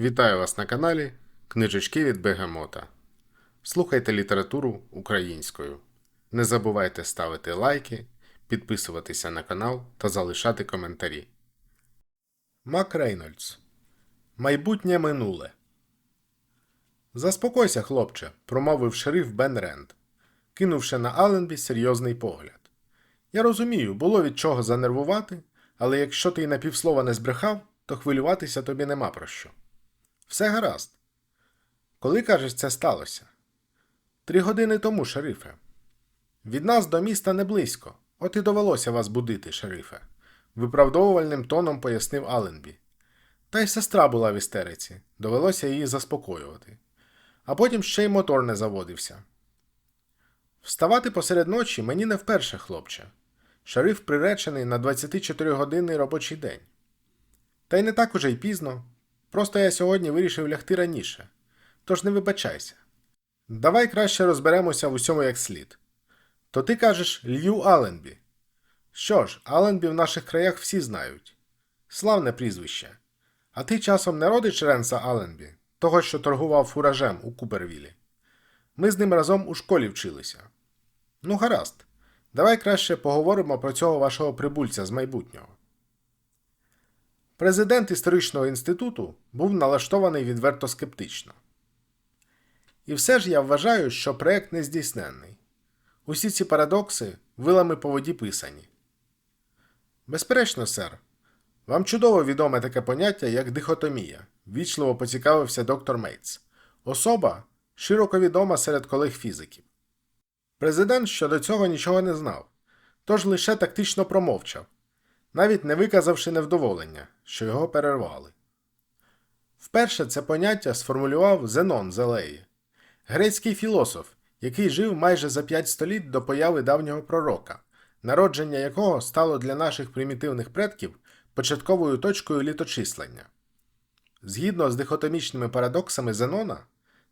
Вітаю вас на каналі Книжечки від Бегемота. Слухайте літературу українською. Не забувайте ставити лайки, підписуватися на канал та залишати коментарі. Мак Рейнольдс. Майбутнє минуле. Заспокойся, хлопче, промовив шериф Бен Ренд, кинувши на Аленбі серйозний погляд. Я розумію, було від чого занервувати, але якщо ти й на півслова не збрехав, то хвилюватися тобі нема про що. Все гаразд. Коли кажеш, це сталося? Три години тому, шерифе. Від нас до міста не близько, от і довелося вас будити, шерифе, виправдовувальним тоном пояснив Аленбі. Та й сестра була в істериці, довелося її заспокоювати. А потім ще й мотор не заводився. Вставати посеред ночі мені не вперше, хлопче. Шериф приречений на 24-годинний робочий день. Та й не так уже й пізно. Просто я сьогодні вирішив лягти раніше. Тож не вибачайся. Давай краще розберемося в усьому як слід. То ти кажеш Лью Аленбі. Що ж, Аленбі в наших краях всі знають. Славне прізвище. А ти часом не родич Ренса Аленбі, того, що торгував фуражем у Купервілі. Ми з ним разом у школі вчилися. Ну, гаразд. Давай краще поговоримо про цього вашого прибульця з майбутнього. Президент історичного інституту був налаштований відверто скептично. І все ж я вважаю, що проект нездійсненний. Усі ці парадокси вилами по воді писані. Безперечно, сер. Вам чудово відоме таке поняття, як дихотомія, вічливо поцікавився доктор Мейтс. Особа широко відома серед колег фізиків. Президент щодо цього нічого не знав, тож лише тактично промовчав, навіть не виказавши невдоволення, що його перервали. Вперше це поняття сформулював Зенон з Елеї, грецький філософ, який жив майже за п'ять століть до появи давнього пророка, народження якого стало для наших примітивних предків початковою точкою літочислення. Згідно з дихотомічними парадоксами Зенона,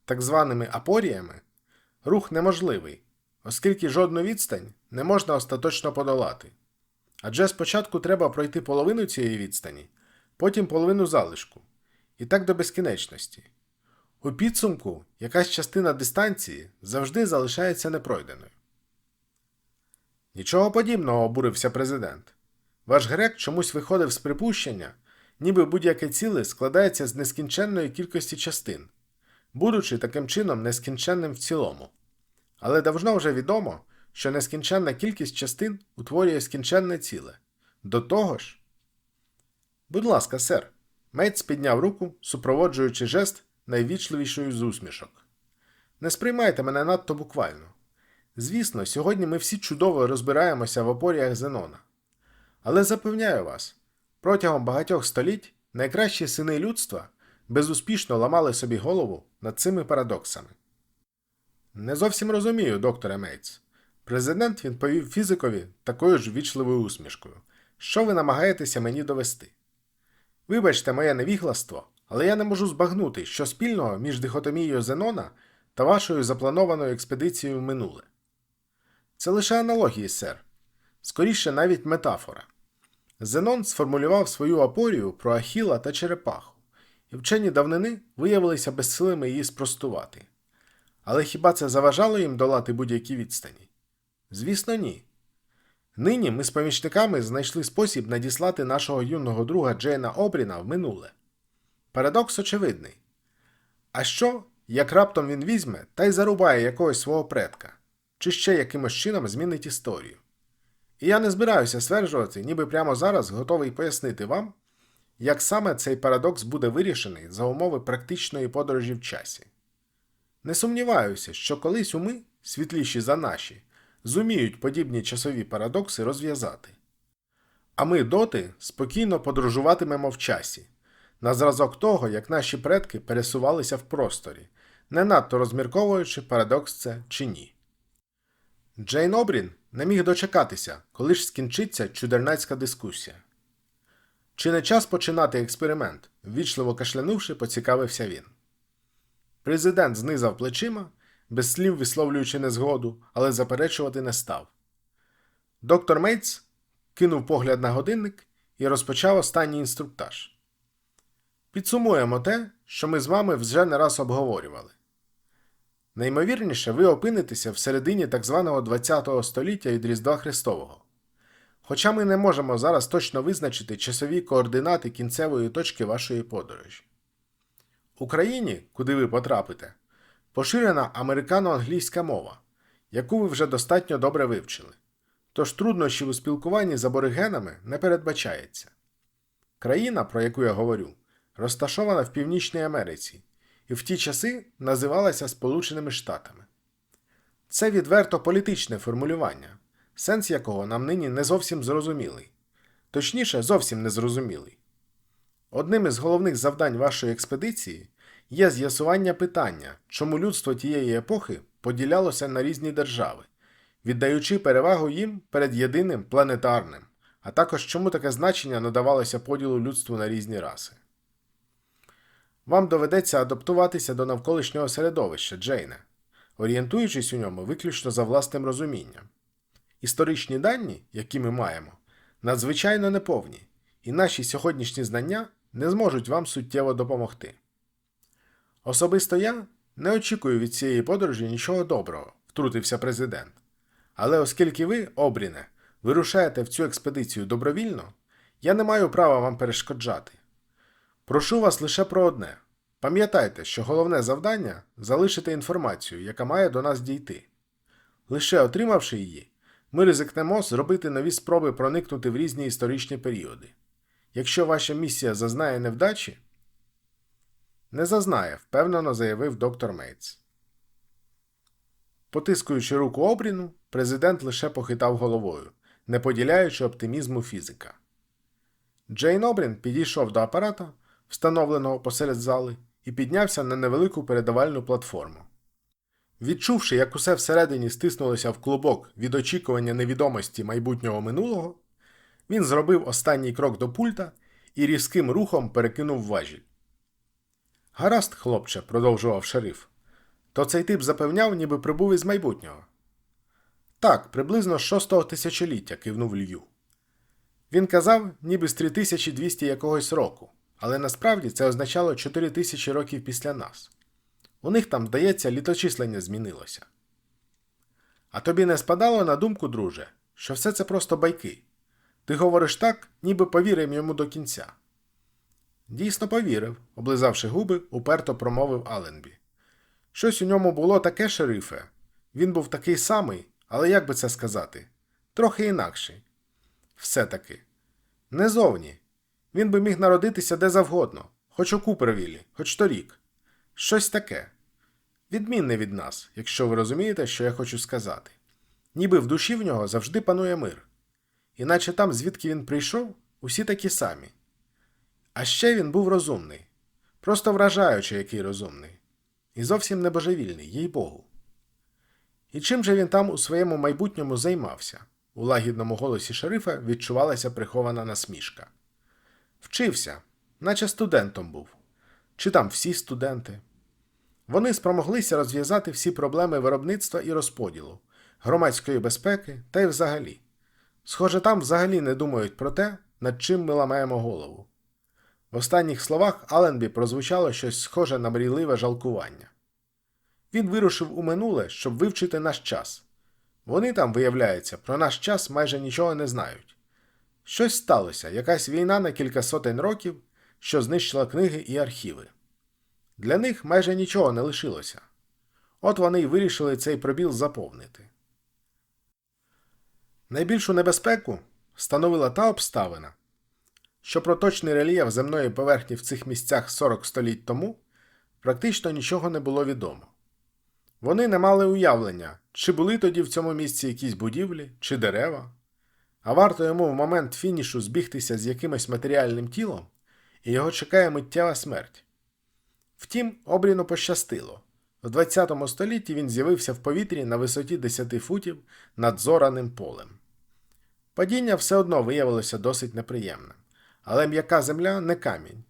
так званими апоріями, рух неможливий, оскільки жодну відстань не можна остаточно подолати. Адже спочатку треба пройти половину цієї відстані, потім половину залишку, і так до безкінечності. У підсумку якась частина дистанції завжди залишається непройденою. Нічого подібного обурився президент. Ваш грек чомусь виходив з припущення, ніби будь-яке ціле складається з нескінченної кількості частин, будучи таким чином нескінченним в цілому. Але давно вже відомо, що нескінченна кількість частин утворює скінченне ціле. До того ж. Будь ласка, сер. Мейтс підняв руку, супроводжуючи жест найвічливішою з усмішок. Не сприймайте мене надто буквально. Звісно, сьогодні ми всі чудово розбираємося в опоріях Зенона. Але запевняю вас, протягом багатьох століть найкращі сини людства безуспішно ламали собі голову над цими парадоксами. Не зовсім розумію, докторе Мейтс. Президент відповів фізикові такою ж вічливою усмішкою. Що ви намагаєтеся мені довести? Вибачте моє невігластво, але я не можу збагнути, що спільного між дихотомією Зенона та вашою запланованою експедицією в минуле. Це лише аналогії, сер. Скоріше навіть метафора. Зенон сформулював свою апорію про Ахіла та черепаху, і вчені давнини виявилися безсилими її спростувати. Але хіба це заважало їм долати будь-які відстані? Звісно, ні. Нині ми з помічниками знайшли спосіб надіслати нашого юного друга Джейна Обріна в минуле. Парадокс очевидний. А що, як раптом він візьме та й зарубає якогось свого предка, чи ще якимось чином змінить історію? І я не збираюся стверджувати, ніби прямо зараз готовий пояснити вам, як саме цей парадокс буде вирішений за умови практичної подорожі в часі. Не сумніваюся, що колись уми, світліші за наші, зуміють подібні часові парадокси розв'язати. А ми доти спокійно подорожуватимемо в часі, на зразок того, як наші предки пересувалися в просторі, не надто розмірковуючи, парадокс це чи ні. Джейн Обрін не міг дочекатися, коли ж скінчиться чудернацька дискусія. Чи не час починати експеримент? ввічливо кашлянувши, поцікавився він. Президент знизав плечима, без слів висловлюючи незгоду, але заперечувати не став. Доктор Мейтс кинув погляд на годинник і розпочав останній інструктаж. Підсумуємо те, що ми з вами вже не раз обговорювали. Наймовірніше, ви опинитеся в середині так званого ХХ століття від Різдва Христового. Хоча ми не можемо зараз точно визначити часові координати кінцевої точки вашої подорожі. Україні, куди ви потрапите, поширена американо-англійська мова, яку ви вже достатньо добре вивчили. Тож труднощів у спілкуванні з аборигенами не передбачається. Країна, про яку я говорю, розташована в Північній Америці і в ті часи називалася Сполученими Штатами. Це відверто політичне формулювання, сенс якого нам нині не зовсім зрозумілий, точніше, зовсім не зрозумілий. Одним із головних завдань вашої експедиції є з'ясування питання, чому людство тієї епохи поділялося на різні держави, віддаючи перевагу їм перед єдиним планетарним, а також чому таке значення надавалося поділу людству на різні раси. Вам доведеться адаптуватися до навколишнього середовища, Джейне, орієнтуючись у ньому виключно за власним розумінням. Історичні дані, які ми маємо, надзвичайно неповні, і наші сьогоднішні знання не зможуть вам суттєво допомогти. Особисто я не очікую від цієї подорожі нічого доброго, втрутився президент. Але оскільки ви, Обріне, вирушаєте в цю експедицію добровільно, я не маю права вам перешкоджати. Прошу вас лише про одне. Пам'ятайте, що головне завдання залишити інформацію, яка має до нас дійти. Лише отримавши її, ми ризикнемо зробити нові спроби проникнути в різні історичні періоди. Якщо ваша місія зазнає невдачі, не зазнає, впевнено заявив доктор Мейтс. Потискуючи руку обріну, президент лише похитав головою, не поділяючи оптимізму фізика. Джейн Обрін підійшов до апарата, встановленого посеред зали, і піднявся на невелику передавальну платформу. Відчувши, як усе всередині стиснулося в клубок від очікування невідомості майбутнього минулого, він зробив останній крок до пульта і різким рухом перекинув важіль. Гаразд, хлопче, продовжував шериф. То цей тип запевняв, ніби прибув із майбутнього. Так, приблизно з шостого тисячоліття кивнув Лью. Він казав, ніби з 3200 якогось року, але насправді це означало 4000 років після нас. У них там, здається, літочислення змінилося. А тобі не спадало на думку, друже, що все це просто байки. Ти говориш так, ніби повірив йому до кінця. Дійсно повірив, облизавши губи, уперто промовив Аленбі. Щось у ньому було таке, шерифе. Він був такий самий, але як би це сказати, трохи інакший. Все таки. Не зовні. Він би міг народитися де завгодно, хоч у Купервілі, хоч торік. Щось таке. Відмінне від нас, якщо ви розумієте, що я хочу сказати. Ніби в душі в нього завжди панує мир. Іначе там, звідки він прийшов, усі такі самі. А ще він був розумний, просто вражаючи, який розумний, і зовсім не божевільний, їй Богу. І чим же він там у своєму майбутньому займався? У лагідному голосі шерифа відчувалася прихована насмішка. Вчився, наче студентом був, чи там всі студенти. Вони спромоглися розв'язати всі проблеми виробництва і розподілу, громадської безпеки та й взагалі. Схоже, там взагалі не думають про те, над чим ми ламаємо голову. В останніх словах Аленбі прозвучало щось схоже на мрійливе жалкування. Він вирушив у минуле, щоб вивчити наш час. Вони там, виявляється, про наш час майже нічого не знають. Щось сталося, якась війна на кілька сотень років, що знищила книги і архіви. Для них майже нічого не лишилося. От вони й вирішили цей пробіл заповнити. Найбільшу небезпеку становила та обставина, що про точний рельєф земної поверхні в цих місцях 40 століть тому практично нічого не було відомо. Вони не мали уявлення, чи були тоді в цьому місці якісь будівлі чи дерева, а варто йому в момент фінішу збігтися з якимось матеріальним тілом, і його чекає миттєва смерть. Втім, Обріну пощастило. В 20 столітті він з'явився в повітрі на висоті 10 футів над зораним полем. Падіння все одно виявилося досить неприємним, але м'яка земля не камінь.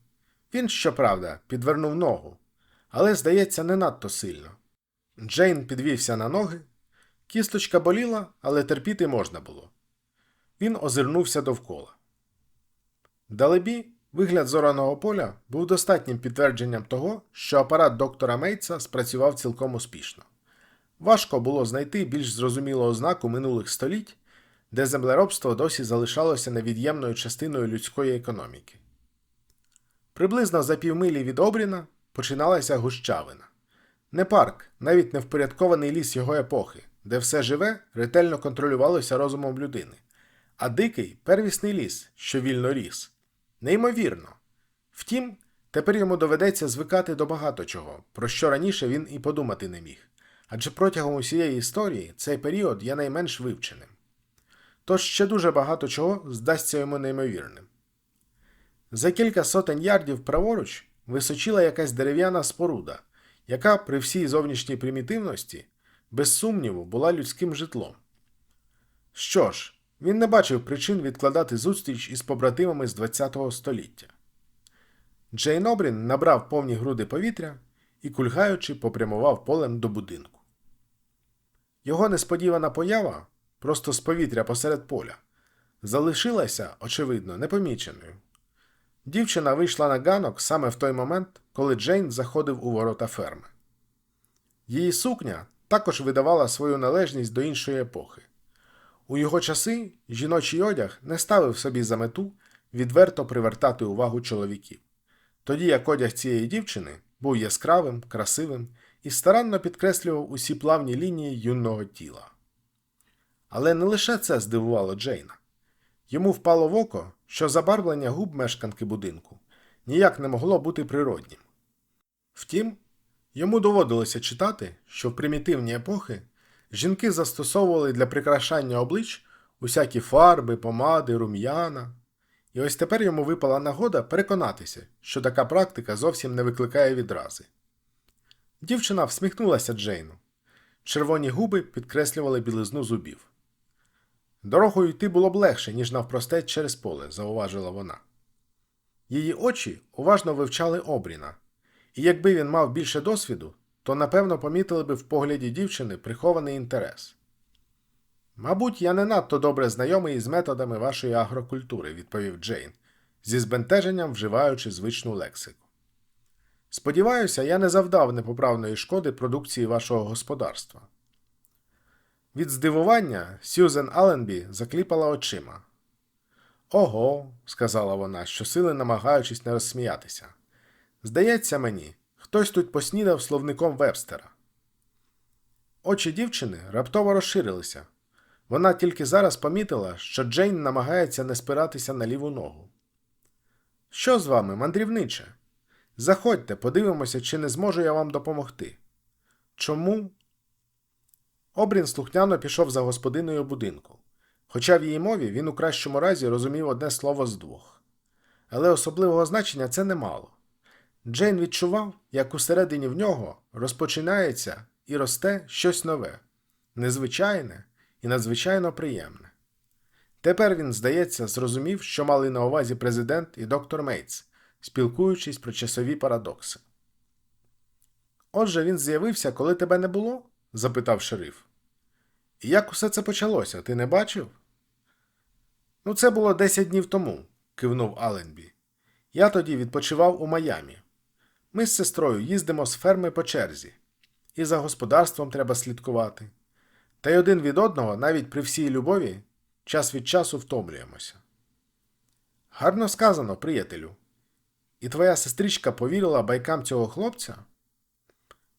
Він, щоправда, підвернув ногу, але, здається, не надто сильно. Джейн підвівся на ноги. Кісточка боліла, але терпіти можна було. Він озирнувся довкола. Далебі, Вигляд зораного поля був достатнім підтвердженням того, що апарат доктора Мейтса спрацював цілком успішно. Важко було знайти більш зрозумілу ознаку минулих століть, де землеробство досі залишалося невід'ємною частиною людської економіки. Приблизно за півмилі від Обріна починалася гущавина. Не парк, навіть не впорядкований ліс його епохи, де все живе ретельно контролювалося розумом людини, а дикий первісний ліс, що вільно ріс. Неймовірно. Втім, тепер йому доведеться звикати до багато чого, про що раніше він і подумати не міг. Адже протягом усієї історії цей період є найменш вивченим. Тож ще дуже багато чого здасться йому неймовірним. За кілька сотень ярдів праворуч височила якась дерев'яна споруда, яка при всій зовнішній примітивності, без сумніву, була людським житлом. Що ж, він не бачив причин відкладати зустріч із побратимами з ХХ століття. Джейн Обрін набрав повні груди повітря і, кульгаючи, попрямував полем до будинку. Його несподівана поява, просто з повітря посеред поля, залишилася, очевидно, непоміченою. Дівчина вийшла на ганок саме в той момент, коли Джейн заходив у ворота ферми. Її сукня також видавала свою належність до іншої епохи. У його часи жіночий одяг не ставив собі за мету відверто привертати увагу чоловіків, тоді як одяг цієї дівчини був яскравим, красивим і старанно підкреслював усі плавні лінії юного тіла. Але не лише це здивувало Джейна. Йому впало в око, що забарвлення губ мешканки будинку ніяк не могло бути природнім. Втім, йому доводилося читати, що в примітивні епохи жінки застосовували для прикрашання облич усякі фарби, помади, рум'яна. І ось тепер йому випала нагода переконатися, що така практика зовсім не викликає відрази. Дівчина всміхнулася Джейну. Червоні губи підкреслювали білизну зубів. Дорогою йти було б легше, ніж навпростець через поле, зауважила вона. Її очі уважно вивчали обріна, і якби він мав більше досвіду, то напевно помітили би в погляді дівчини прихований інтерес. Мабуть, я не надто добре знайомий із методами вашої агрокультури, відповів Джейн, зі збентеженням вживаючи звичну лексику. Сподіваюся, я не завдав непоправної шкоди продукції вашого господарства. Від здивування Сьюзен Алленбі закліпала очима. Ого, сказала вона, щосили намагаючись не розсміятися. Здається мені, хтось тут поснідав словником Вебстера. Очі дівчини раптово розширилися. Вона тільки зараз помітила, що Джейн намагається не спиратися на ліву ногу. Що з вами, мандрівниче? Заходьте, подивимося, чи не зможу я вам допомогти. Чому? Обрін слухняно пішов за господиною будинку, хоча в її мові він у кращому разі розумів одне слово з двох. Але особливого значення це не мало. Джейн відчував, як усередині в нього розпочинається і росте щось нове, незвичайне і надзвичайно приємне. Тепер він, здається, зрозумів, що мали на увазі президент і доктор Мейтс, спілкуючись про часові парадокси. Отже, він з'явився, коли тебе не було? запитав шериф. Як усе це почалося, ти не бачив? Ну, це було 10 днів тому, кивнув Аленбі. Я тоді відпочивав у Майамі. Ми з сестрою їздимо з ферми по черзі, і за господарством треба слідкувати. Та й один від одного, навіть при всій любові, час від часу втомлюємося. Гарно сказано, приятелю. І твоя сестричка повірила байкам цього хлопця?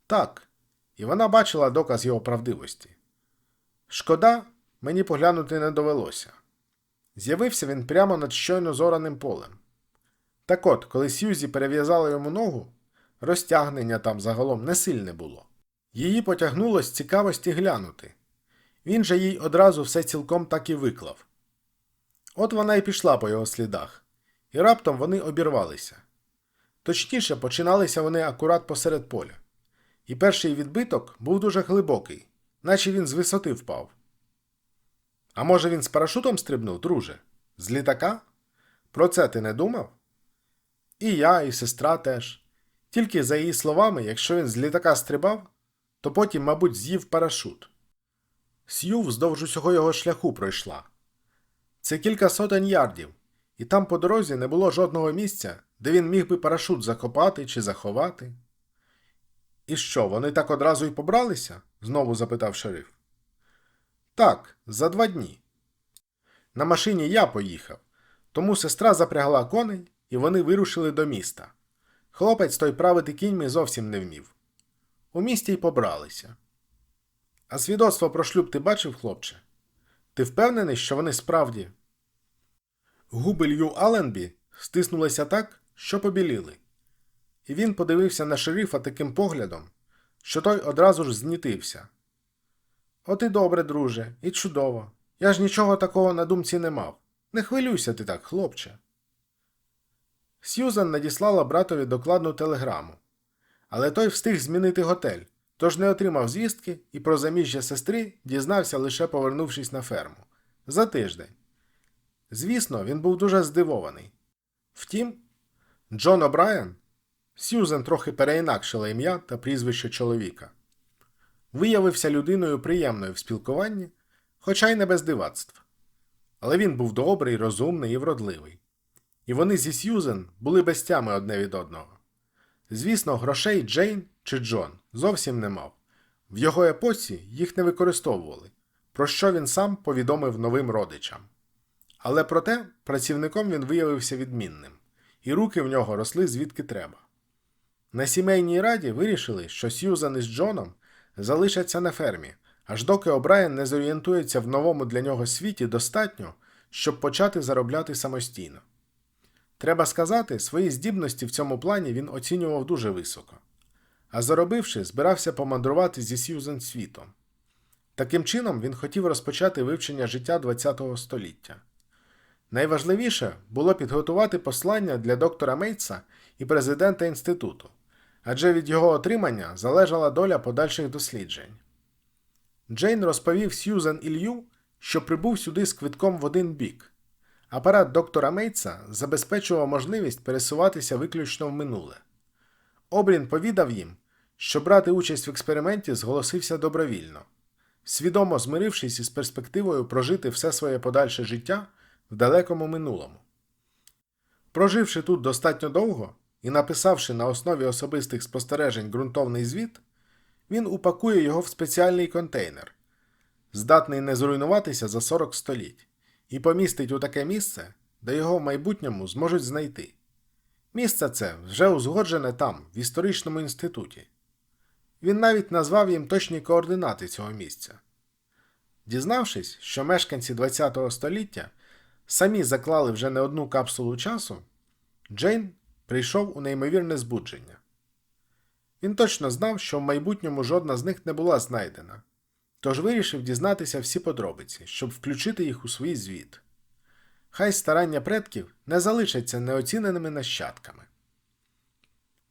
Так, і вона бачила доказ його правдивості. Шкода, мені поглянути не довелося. З'явився він прямо над щойно зораним полем. Так от, коли Сьюзі перев'язала йому ногу, розтягнення там загалом не сильне було. Її потягнуло з цікавості глянути. Він же їй одразу все цілком так і виклав. От вона й пішла по його слідах, і раптом вони обірвалися. Точніше, починалися вони акурат посеред поля. І перший відбиток був дуже глибокий, наче він з висоти впав. А може він з парашутом стрибнув, друже? З літака? Про це ти не думав? І я, і сестра теж. Тільки за її словами, якщо він з літака стрибав, то потім, мабуть, з'їв парашут. Сью вздовж усього його шляху пройшла. Це кілька сотень ярдів, і там по дорозі не було жодного місця, де він міг би парашут закопати чи заховати. І що, вони так одразу й побралися? Знову запитав шериф. Так, за два дні. На машині я поїхав, тому сестра запрягла коней, і вони вирушили до міста. Хлопець той правити кіньми зовсім не вмів. У місті й побралися. А свідоцтво про шлюб ти бачив, хлопче? Ти впевнений, що вони справді? Губи Лью Алленбі стиснулися так, що побіліли, і він подивився на шерифа таким поглядом, що той одразу ж знітився. От і добре, друже, і чудово. Я ж нічого такого на думці не мав. Не хвилюйся ти так, хлопче. Сьюзан надіслала братові докладну телеграму, але той встиг змінити готель, тож не отримав звістки і про заміжжя сестри дізнався лише повернувшись на ферму за тиждень. Звісно, він був дуже здивований. Втім, Джон О'Брайен, Сьюзен трохи переінакшила ім'я та прізвище чоловіка, виявився людиною приємною в спілкуванні, хоча й не без дивацтв. Але він був добрий, розумний і вродливий. І вони зі Сьюзен були без тями одне від одного. Звісно, грошей Джейн чи Джон зовсім не мав. В його епоці їх не використовували, про що він сам повідомив новим родичам. Але проте працівником він виявився відмінним, і руки в нього росли звідки треба. На сімейній раді вирішили, що Сьюзан із Джоном залишаться на фермі, аж доки Обрайен не зорієнтується в новому для нього світі достатньо, щоб почати заробляти самостійно. Треба сказати, свої здібності в цьому плані він оцінював дуже високо, а заробивши, збирався помандрувати зі Сьюзен світом. Таким чином він хотів розпочати вивчення життя ХХ століття. Найважливіше було підготувати послання для доктора Мейтса і президента інституту, адже від його отримання залежала доля подальших досліджень. Джейн розповів Сьюзен Ілью, що прибув сюди з квитком в один бік. Апарат доктора Мейтса забезпечував можливість пересуватися виключно в минуле. Обрін повідав їм, що брати участь в експерименті зголосився добровільно, свідомо змирившись із перспективою прожити все своє подальше життя в далекому минулому. Проживши тут достатньо довго і написавши на основі особистих спостережень ґрунтовний звіт, він упакує його в спеціальний контейнер, здатний не зруйнуватися за 40 століть, і помістить у таке місце, де його в майбутньому зможуть знайти. Місце це вже узгоджене там, в історичному інституті. Він навіть назвав їм точні координати цього місця. Дізнавшись, що мешканці ХХ століття самі заклали вже не одну капсулу часу, Джейн прийшов у неймовірне збудження. Він точно знав, що в майбутньому жодна з них не була знайдена, тож вирішив дізнатися всі подробиці, щоб включити їх у свій звіт. Хай старання предків не залишаться неоціненими нащадками.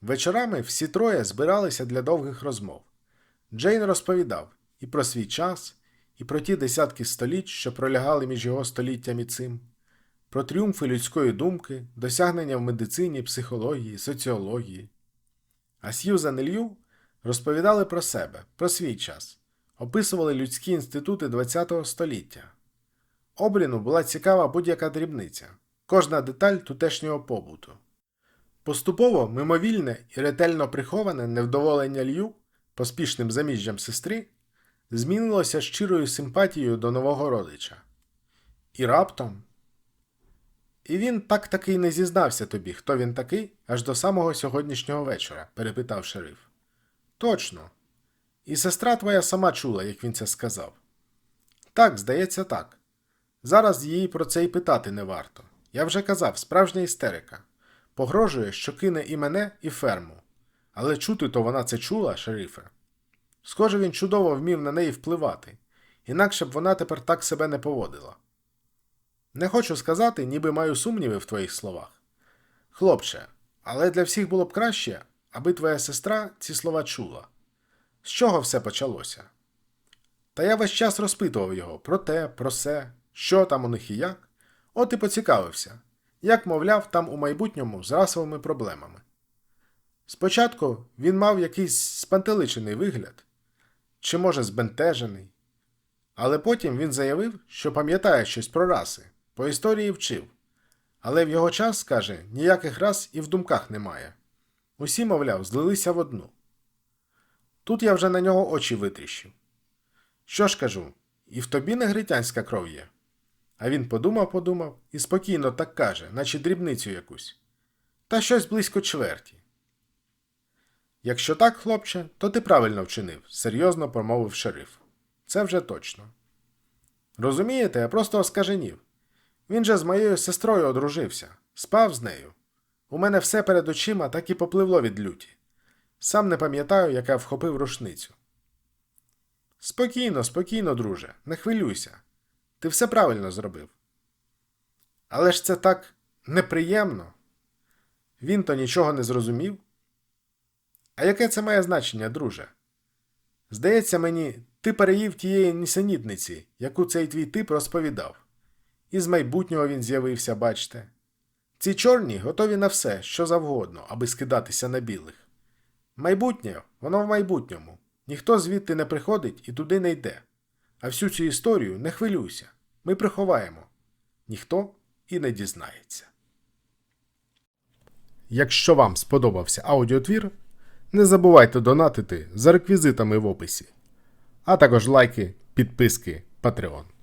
Вечорами всі троє збиралися для довгих розмов. Джейн розповідав і про свій час, і про ті десятки століть, що пролягали між його століттям і цим, про тріумфи людської думки, досягнення в медицині, психології, соціології. А Сьюзан і Лью розповідали про себе, про свій час, описували людські інститути ХХ століття. Обріну була цікава будь-яка дрібниця, кожна деталь тутешнього побуту. Поступово мимовільне і ретельно приховане невдоволення Лью поспішним заміжжям сестри змінилося щирою симпатією до нового родича. І раптом. І він так таки не зізнався тобі, хто він такий, аж до самого сьогоднішнього вечора, перепитав шериф. Точно. І сестра твоя сама чула, як він це сказав. Так, здається, так. Зараз її про це й питати не варто. Я вже казав, справжня істерика. Погрожує, що кине і мене, і ферму. Але чути то вона це чула, шерифе. Схоже, він чудово вмів на неї впливати, інакше б вона тепер так себе не поводила. Не хочу сказати, ніби маю сумніви в твоїх словах. Хлопче, але для всіх було б краще, аби твоя сестра ці слова чула. З чого все почалося? Та я весь час розпитував його про те, про се, що там у них і як, от і поцікавився, як, мовляв, там у майбутньому з расовими проблемами. Спочатку він мав якийсь спантеличений вигляд, чи, може, збентежений, але потім він заявив, що пам'ятає щось про раси, по історії вчив, Але в його час, каже, ніяких раз і в думках немає. Усі, мовляв, злилися в одну. Тут я вже на нього очі витріщив. Що ж кажу, і в тобі негритянська кров є. А він подумав, подумав і спокійно так каже, наче дрібницю якусь. Та щось близько чверті. Якщо так, хлопче, то ти правильно вчинив, серйозно промовив шериф. Це вже точно. Розумієте, я просто оскаженів. Він же з моєю сестрою одружився, спав з нею. У мене все перед очима так і попливло від люті. Сам не пам'ятаю, як я вхопив рушницю. Спокійно, спокійно, друже, не хвилюйся. Ти все правильно зробив. Але ж це так неприємно. Він то нічого не зрозумів. А яке це має значення, друже? Здається мені, ти переїв тієї нісенітниці, яку цей твій тип розповідав. І з майбутнього він з'явився, бачте. Ці чорні готові на все, що завгодно, аби скидатися на білих. Майбутнє, воно в майбутньому. Ніхто звідти не приходить і туди не йде. А всю цю історію не хвилюйся. Ми приховаємо. Ніхто і не дізнається. Якщо вам сподобався аудіотвір, не забувайте донатити за реквізитами в описі, а також лайки, підписки, Patreon.